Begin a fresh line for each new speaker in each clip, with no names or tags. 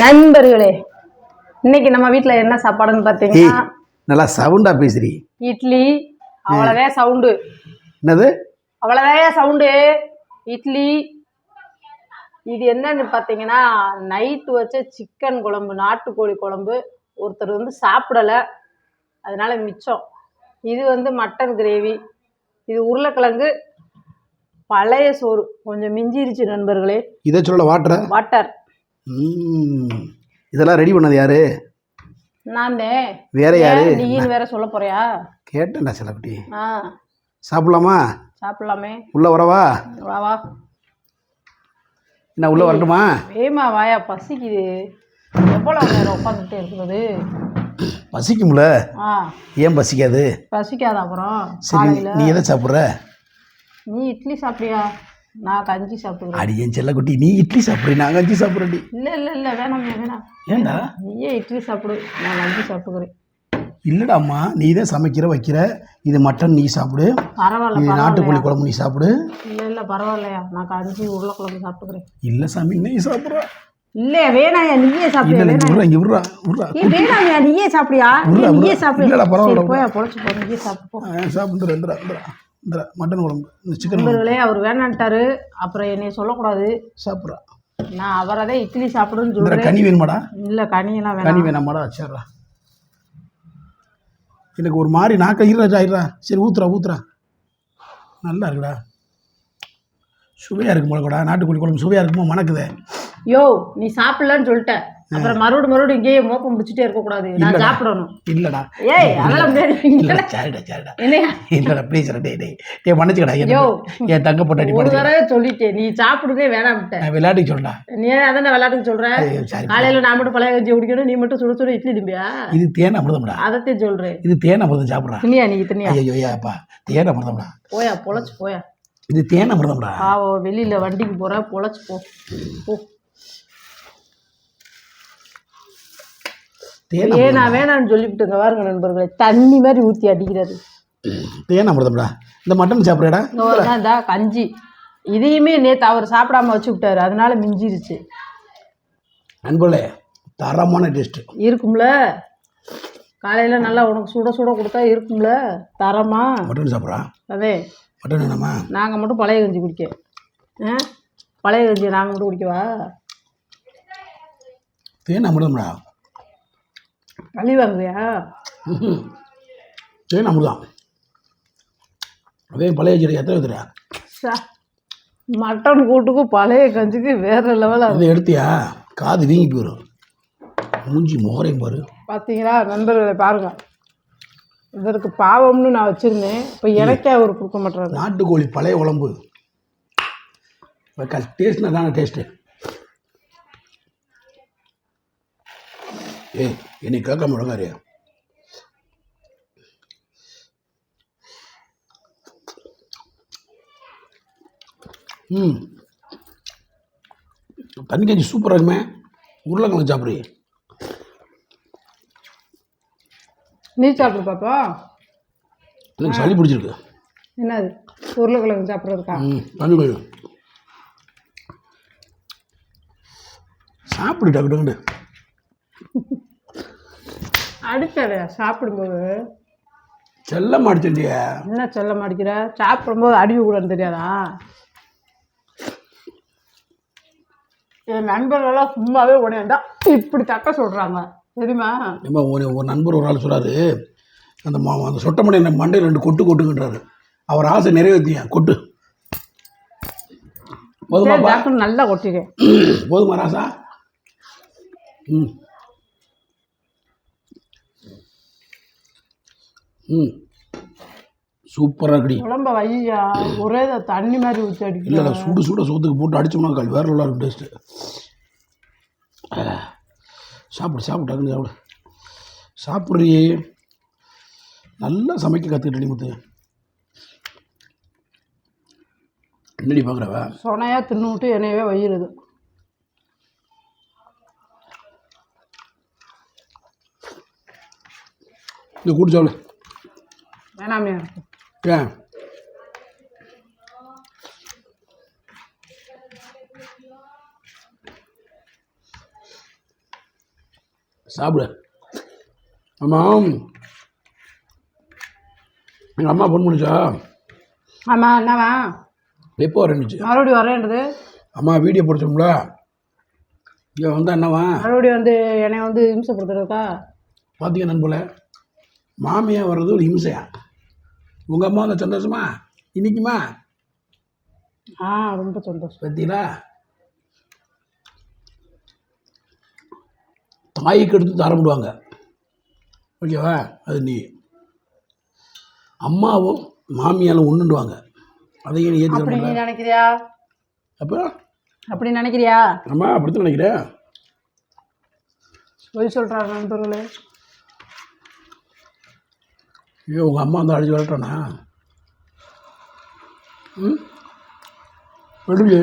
நண்பர்களே இன்னைக்கு நம்ம வீட்ல என்ன சாப்பாடுன்னு
ஏய்
பார்த்தீங்கன்னா
நல்லா சவுண்டா பேசுறி.
இட்லி அவ்வளோதான் சவுண்டு.
என்னது?
அவ்வளோதான் சவுண்டு. இட்லி இது என்னன்னு பார்த்தீங்கன்னா நைட்டு வச்ச சிக்கன் குழம்பு நாட்டுக்கோழி குழம்பு ஒருத்தர் வந்து சாப்பிடலை. அதனால மிச்சம். இது வந்து மட்டன் கிரேவி. இது உருளைக்கிழங்கு பழைய சோறு. கொஞ்சம் மிஞ்சிருச்சு நண்பர்களே.
இதை சொல்ல
வாட்டர்.
ம் இதெல்லாம் ரெடி பண்ணது யாரு?
நான்
வேற யாரு?
நீன்னு வேற சொல்ல போறியா?
கேட்டேன்டா சிலப்பட்டி.
ஆ.
சாப்பிடலாமா?
சாப்பிடலாமே.
உள்ள வரவா?
வா
என்ன உள்ள வரட்டுமா?
வேமா வாயா பசிக்குது. எவ்வளோ நேரம் உட்காந்துட்டே இருக்கிறது
பசிக்கும்ல?
ஆ.
ஏன் பசிக்காது?
பசிக்காத அப்புறம்
சரி நீ எதை சாப்பிட்ற?
நீ இட்லி சாப்பிட்டியா நான் கஞ்சி சாப்பிட்டுக்கிறேன்
அடி என் செல்லக்குட்டி நீ இட்லி சாப்பிட்றீ நான் கஞ்சி சாப்பிட்றேன்டி.
இல்லை இல்லை இல்லை வேணாம் வேணாம்.
ஏன்டா
நீயே இட்லி சாப்பிடு நான் கஞ்சி சாப்பிட்டுக்கிறேன்
இல்லடாம்மா நீ தான் சமைக்கிற வைக்கிற இது மட்டன் நீ சாப்பிடு.
பரவாயில்ல
இது நாட்டுக்கோழி குழம்பு நீ சாப்பிடு.
இல்லை இல்லை பரவாயில்லையா? நான் கஞ்சி உருளைக்கிழங்கு சாப்பிட்டுக்கிறேன்
இல்லை சாமி நீ சாப்பிட்ற.
இல்லையா வேணாயா நீயே சாப்பிடு
இல்லை இங்கே விட்றா இங்கே விட்றா விட்றா.
ஏ வேணாமியா நீயே சாப்பிடியா
உருளை,
நீயே
உருளை.
சாப்பிடு.
இல்லடா, பரவாயில்ல,
போயா பொழைச்சு போ நீயே சாப்பிட்டு போ.
சாப்பிட்டு இந்தரா மட்டன் குழம்பு இந்த சிக்கன்
நண்பர்களே அவர் வேணான்ட்டாரு. அப்புறம் என்னைய சொல்லக்கூடாது.
சாப்பிட்றா.
நான் அவரை தான் இட்லி சாப்பிடுன்னு
இந்த கனி வேணுமாடா?
இல்லை கனியெல்லாம்
கனி
வேணாம்
வேணாமாடா சரிடா எனக்கு ஒரு மாதிரி நாக்க ஈரா ஆயிடுறா. சரி ஊத்துறா ஊத்துறா. நல்லா இருக்குடா. சுவையாக இருக்கு போலக்கூடா. நாட்டுக்கோழி குழம்பு சுவையாக இருக்குமோ மணக்குதே.
யோ நீ சாப்பிடலன்னு சொல்லிட்ட. அப்புறம் மறுபடியும் மறுபடியும் இங்கேயே மோப்பம் முடிச்சுட்டே இருக்கக்கூடாது நான்
இல்லடா.
சாப்பிடணும்.
இல்லைடா.
ஏய் அதெல்லாம் முடியாது
சரிடா சரிடா. இல்லைடா ப்ளீஸ்டா டேய் டேய். டேய் மன்னிச்சுக்கடா
யோ.
என்ன என் தங்க போட்டாடி
ஒரு தடவை சொல்லிட்டேன். நீ சாப்பிடுதே வேணாம்ட்ட.
நான் விளையாட்டுக்கு சொல்றா
நீ அதான விளையாட்டுக்கு சொல்ற
ஐயோ, சரி
காலையில நான் மட்டும் பழைய கஞ்சி குடிக்கணும் நீ மட்டும் சுட சுட இட்லி திம்பியா
இது தேன் அமிர்தம்டா.
அதத்தையும் சொல்றேன்.
இது தேன் அமிர்தம் சாப்பிட்றா.
தினியா நீ தினியா
ஐயோ ஐயாப்பா தேன் அமிர்தம்டா.
போயா பொழைச்சு போயா.
இது தேன் அமிர்தம்டா.
பாவம் வெளியில வண்டிக்கு போற பொழைச்சு போ. போ.
தேன்
வேணா வேணான்னு சொல்லிவிட்டுங்க பாருங்க நண்பர்களே. தண்ணி மாதிரி ஊத்தி அடிக்கிறாரு
தேன் அமிர்தம்டா. இந்த மட்டன் சாப்பிட்றடா.
இந்தா கஞ்சி. இதையுமே நேத்து அவர் சாப்பிடாம வச்சு விட்டாரு அதனால மிஞ்சிருச்சு.
அன்புலே தரமான டேஸ்ட்டு.
இருக்கும்ல? காலையில நல்லா உனக்கு சுட சுட கொடுத்தா இருக்கும்ல? தரமா?
மட்டன் சாப்பிட்றா?
அதே.
மட்டன் வேணாமா?
நாங்கள் மட்டும் பழைய கஞ்சி குடிக்க. ஆ? பழைய கஞ்சி நாங்கள் மட்டும் குடிக்கவா?
தேன் அமிர்தம்டா.
களி வாங்குறியா.
தேன் அமிர்தம் அதே பழைய சரி எத்தனை
சா மட்டன் கூட்டுக்கும் பழைய கஞ்சிக்கு வேற லெவலாக
இதை எடுத்தியா? காது வீங்கி போயிடும் மூஞ்சி மோரையும் பாரு.
பார்த்தீங்களா நண்பர்களை பாருங்க. இதற்கு பாவம்னு நான் வச்சுருந்தேன். இப்போ எனக்கே அவர் கொடுக்க மாட்டாரு
நாட்டுக்கோழி பழைய குழம்பு. டேஸ்ட்னா தானே டேஸ்ட்டு ஏய் என்னை கேட்க முடங்காரு ம். தண்ணி கஞ்சி சூப்பராக இருக்குமே. உருளைக்கிழங்கு சாப்பிட்றீ
நீ சாப்பிடு பாப்பா.
எனக்கு சளி பிடிச்சிருக்கு.
என்னது? உருளைக்கிழங்கு சாப்பிட்றதுக்கா?
ம் தண்ணி கொஞ்சம் சாப்பிடு டக்கு டக்குன்னு.
அடிச்சாரு சாப்பிடும்போது.
செல்ல மாடிச்சண்டியா
என்ன சொல்ல மாட்டேங்கிற சாப்பிடும்போது அடிக்க கூடாதுன்னு தெரியாதா? என் நண்பர்களெல்லாம் சும்மாவே உடையண்டா. இப்படி தக்க சொல்கிறாங்க தெரியுமா?
நம்ம ஒரு ஒரு நண்பர் ஒரு ஆள் சொல்றாரு அந்த மா அந்த சொட்ட மண்டை மண்டை ரெண்டு கொட்டு கொட்டுங்கன்றாரு. அவர் ஆசை நிறைவேற்றியா கொட்டு. போதுமாப்பா
டாக்டர் நல்லா கொட்டிட்டேன்
போதுமா ராசா? ம். ம். சூப்பராக இருக்குடி.
குழம்ப வையா ஒரே தண்ணி மாதிரி ஊற்றி
இல்லை
அடிக்கல
இல்லை சுடு சுட சோத்துக்கு போட்டு அடிச்சோம்னா கால் வேற நல்லா இருக்கும் டேஸ்ட்டு சாப்பிடு சாப்பிடு டக்குன்னு சாப்பிடு. சாப்பிட்றியே. நல்லா சமைக்க கற்றுக்கிட்டடி முத்து. என்னடி பார்க்குறவ
சொனையா தின்னு விட்டு என்னையவே வயிறுது.
இந்த கூட்டு சாப்பிடு.
வேணாமே.
ஏன்? சாப்பிடு. ஆமாம் எங்கள் அம்மா ஃபோன் பண்ணிச்சா?
ஆமா என்னவா
எப்போ வரணுச்சு
மறுபடியும் வரேன்றது.
அம்மா வீடியோ பிடிச்சோம்ல? இங்கே வந்தால் என்னவா
மறுபடியும் வந்து என்னை வந்து இம்சப்படுத்துறதுக்கா?
பார்த்தீங்க நண்பல மாமியா வர்றது ஒரு இம்சையா? உங்கள் அம்மா வந்த சந்தோஷமா? இன்னைக்குமா?
ஆ ரொம்ப சந்தோஷம்.
பார்த்தீங்களா தாய்க்கு எடுத்து தரப்படுவாங்க ஓகேவா? அது நீ. அம்மாவும் மாமியாலும் ஒன்றுடுவாங்க அதையும் நீ
அப்படி
ஏற்றுக்க
நீ நினைக்கிறியா?
அப்போ?
அப்படி நினைக்கிறியா?
அம்மா அப்படித்தான் நினைக்கிறேன்.
பொய் சொல்றாரு நண்பர்களே.
ஐயோ உங்கள் அம்மா வந்து அடிச்சு வரட்டானா ம்? விடுங்க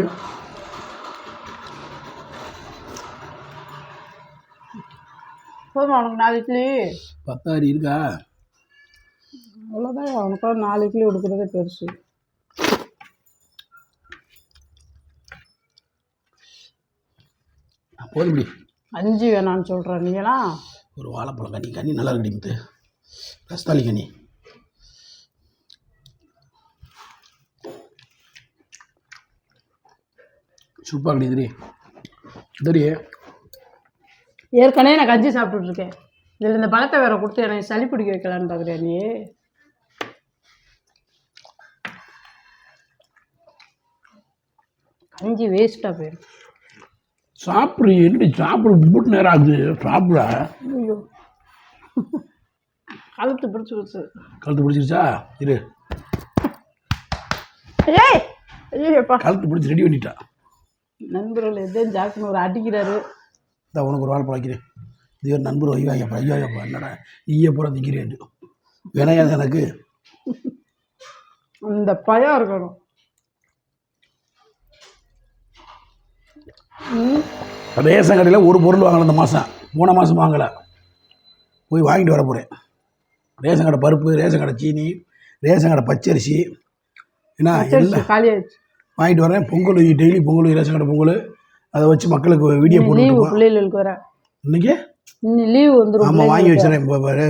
போதுமா உனக்கு நாலு இட்லி?
பத்தாரி இருக்கா?
அவ்வளோதான் அவனுக்கு நாலு இட்லி கொடுக்குறதே பெருசு.
போதும்படி
அஞ்சு வேணான்னு சொல்கிறேன் நீங்களாம்?
ஒரு வாழைப்பழம் கனி கனி நல்லா இருக்கு முத்து ரஸ்தாளி கனி சூப்பராக கிடையாது சரி
ஏற்கனவே நான் கஞ்சி சாப்பிட்டுட்டு இருக்கேன் இதில் இந்த பழத்தை வேற கொடுத்து எனக்கு சளி பிடிக்க வைக்கலான்னு பார்க்குறியா நீ? கஞ்சி வேஸ்ட்டாக போயிடும்
சாப்பிடு என்னடி சாப்பிடு நேரம் ஆகுது. சாப்பிட.
ஐயோ. கழுத்து பிடிச்சி வச்சு.
கழுத்து பிடிச்சிருச்சா? இரு.
ஏய் ஐயோப்பா
கழுத்து பிடிச்சி ரெடி பண்ணிட்டா.
நண்பர்கள் எதையும் ஜாக்குன்னு ஒரு அடிக்கிறாரு.
இந்த உனக்கு ஒரு வாழைப்பழம் வைக்கிறேன் இது ஒரு நண்பர் ஐயாப்பா ஐயாப்பா என்னடா நீயே பூரா திங்கிறேன் வினையாது எனக்கு?
இந்த பயம் இருக்கணும்.
ரேஷன் கடையில் ஒரு பொருள் வாங்கலை இந்த மாதம் மூணு மாதம் வாங்கலை. போய் வாங்கிட்டு வர போகிறேன் ரேஷன் கடை பருப்பு ரேஷன் கடை சீனி ரேஷன் கடை பச்சரிசி. என்ன? எல்லாம் வாங்கிட்டு வரேன். பொங்கல் டெய்லி பொங்கல் ரேஷன் கடை பொங்கல். அதை வச்சு மக்களுக்கு வீடியோ
லீவு
போட்டுருக்கோம்
பிள்ளைகளுக்கு வர
இன்னைக்கு?
இன்னும் லீவு வந்துடும்
ஆமாம் வாங்கி வச்சுறேன்.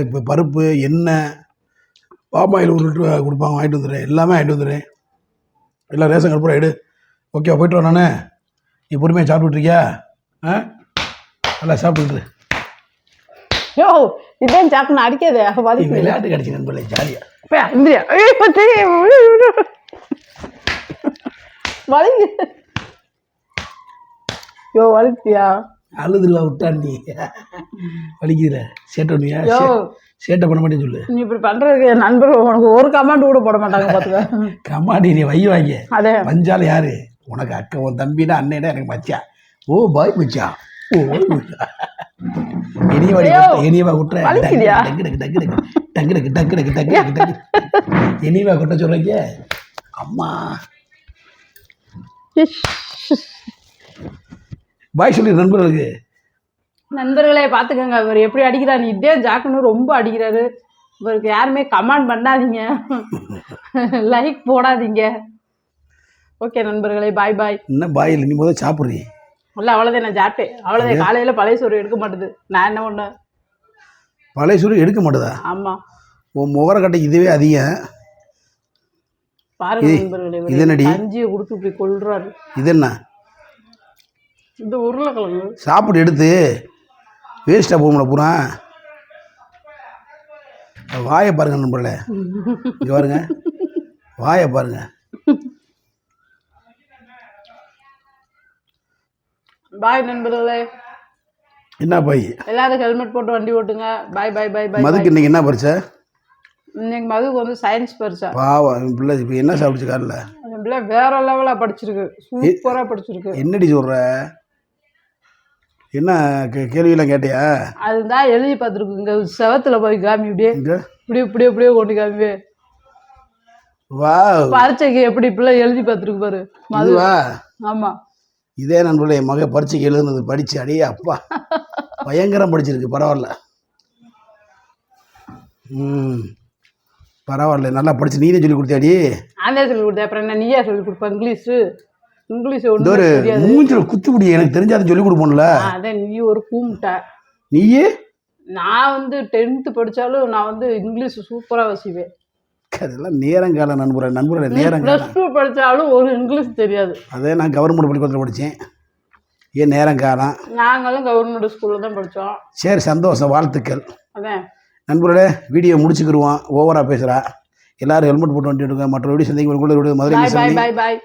இப்போ பருப்பு எண்ணெய் பாமாயில் ஒரு லிட்டர் கொடுப்பாங்க வாங்கிட்டு வந்துடுறேன். எல்லாமே வாங்கிட்டு வந்துடுறேன். எல்லாம் ரேஷன் கடை பூரா எடு. ஓகே போயிட்டு வரேன் நானு. நீ பொறுமையாக சாப்பிட்டுட்டு இருக்கியா? ஆ? நல்லா சாப்பிட்டுட்டு.
யோ இதான் சாக்குன்னு அடிக்காதே
நீ
வலிக்கு
விளையாட்டு கிடச்சி நண்பர்களே ஜாலியாக
போய் இந்தியா ஐயோ தெரியும். வலிக்கு. யோ வலிக்கியா?
அழுதுருவா விட்டான் நீ. வலிக்குதுல. சேட்டை
யோ.
சேட்டை பண்ண மாட்டேன்னு சொல்லு.
நீ இப்படி பண்றதுக்கு என் நண்பர்கள் உனக்கு ஒரு கமெண்ட் கூட போட மாட்டாங்க பாத்துக்க.
கம்மாடி நீ வை வாங்க.
அதே.
வஞ்சால யாரு? உனக்கு அக்கா உன் தம்பினா அண்ணேடா எனக்கு மச்சா ஓ பாய் மச்சா ஓ. இனியவா விட்ட- இனியவா
வலிக்குதியா?
டக்கு டக்கு டக்கு டக்கு டக்கு டக்கு டக்கு டக்கு டக்கு டக்கு இனியவா கொட்ட சொல்றீங்க அம்மா பாய் சொல்லி நண்பர்களுக்கு
நண்பர்களே பார்த்துக்கோங்க இவர் எப்படி அடிக்கிறார் இதே ஜாக்குன்னு ரொம்ப அடிக்கிறாரு இவருக்கு யாருமே கமெண்ட் பண்ணாதீங்க லைக் போடாதீங்க ஓகே நண்பர்களே பாய் பாய்
என்ன பாய் இல்லை நீ முதல் சாப்பிட்றீ
இல்லை அவ்வளோதான் நான் சாப்பிட்டேன். அவ்வளோதான் காலையில் பழைய சோறு எடுக்க மாட்டுது. நான் என்ன பண்ணேன்
பழைய சூடு எடுக்க மாட்டேதா?
ஆமாம்
உன் முகரக்கட்டை இதுவே அதிகம்.
பாருங்க நண்பர்களே
இது என்னடி?
இவர் கஞ்சியை கொடுத்து இப்படி கொள்றாரு
இது என்ன?
இந்த உருளைக்கிழங்கு.
சாப்பிட்டு எடுத்து. வேஸ்ட்டாக போகும்ல பூரா. வாயை பாருங்க நண்பர்களே. இங்கே பாருங்க. வாயை பாருங்க.
பாய் நண்பர்களே.
என்ன பாய்
எல்லாரும் ஹெல்மெட் போட்டு வண்டி ஓட்டுங்க. பாய் பாய் பாய் பாய்
மதுக்கு இன்னைக்கு என்ன பரிச்சை
இன்னைக்கு மதுக்கு வந்து சயின்ஸ் பரிசா.
பாவம் பிள்ளை இப்போ என்ன சாப்பிடுச்சு காரில்
என் பிள்ளை வேற லெவலாக படிச்சிருக்கு. சூப்பராக படிச்சிருக்கு.
என்னடி சொல்கிற என்ன கேள்வியெல்லாம் கேட்டியா?
அதுதான் எழுதி பார்த்துருக்கு. இங்கே செவத்துல போய் காமி இப்படியே இப்படியே இப்படியே இப்படியே கொண்டு காமி
வா
பரீட்சைக்கு எப்படி இப்படிலாம் எழுதி பார்த்துருக்கு பாரு. மது.
இதுவா?
ஆமா.
இதே நண்பர்களே என் மக பரீட்சைக்கு எழுதுனது படிச்சு அடே அப்பா பயங்கரம் படிச்சிருக்கு பரவாயில்ல. ம் பரவாயில்ல நல்லா படிச்சு நீனே சொல்லி கொடுத்தியாடி
ஆந்தே சொல்லி கொடுத்தேன் அப்புறம் என்ன நீயா சொல்லி கொடுப்ப இங்கிலீஷு? இங்கிலீஷ்
ஒரு மூஞ்சில் குத்துப்பிடி எனக்கு தெரிஞ்சாலும் சொல்லி கொடுப்போம்ல.
ஆ, அதான் நீ ஒரு கூமுட்டை.
நீயே?
நான் வந்து டென்த்து படித்தாலும் நான் வந்து இங்கிலீஷ் சூப்பராக வசிப்பேன்.
அதெல்லாம் நேரங்கால நண்பரை நண்பர்களே நேரங்காலம்
ப்ளஸ் டூ படித்தாலும் ஒரு இங்கிலீஷ் தெரியாது.
அதே நான் கவர்மெண்ட் பள்ளிக்கூடத்தில் படித்தேன் ஏன் நேரங்காலம்?
நாங்களும் கவர்மெண்ட் ஸ்கூலில் தான் படித்தோம்
சரி சந்தோஷம் வாழ்த்துக்கள்.
அதான்.
நண்பர்களே வீடியோ முடிச்சுக்கிடுவோம் ஓவராக பேசுகிறா எல்லாரும் ஹெல்மெட் போட்டு வந்துட்டு மற்ற வீடியோ சந்திக்கும். மதுரை
பாய் பாய்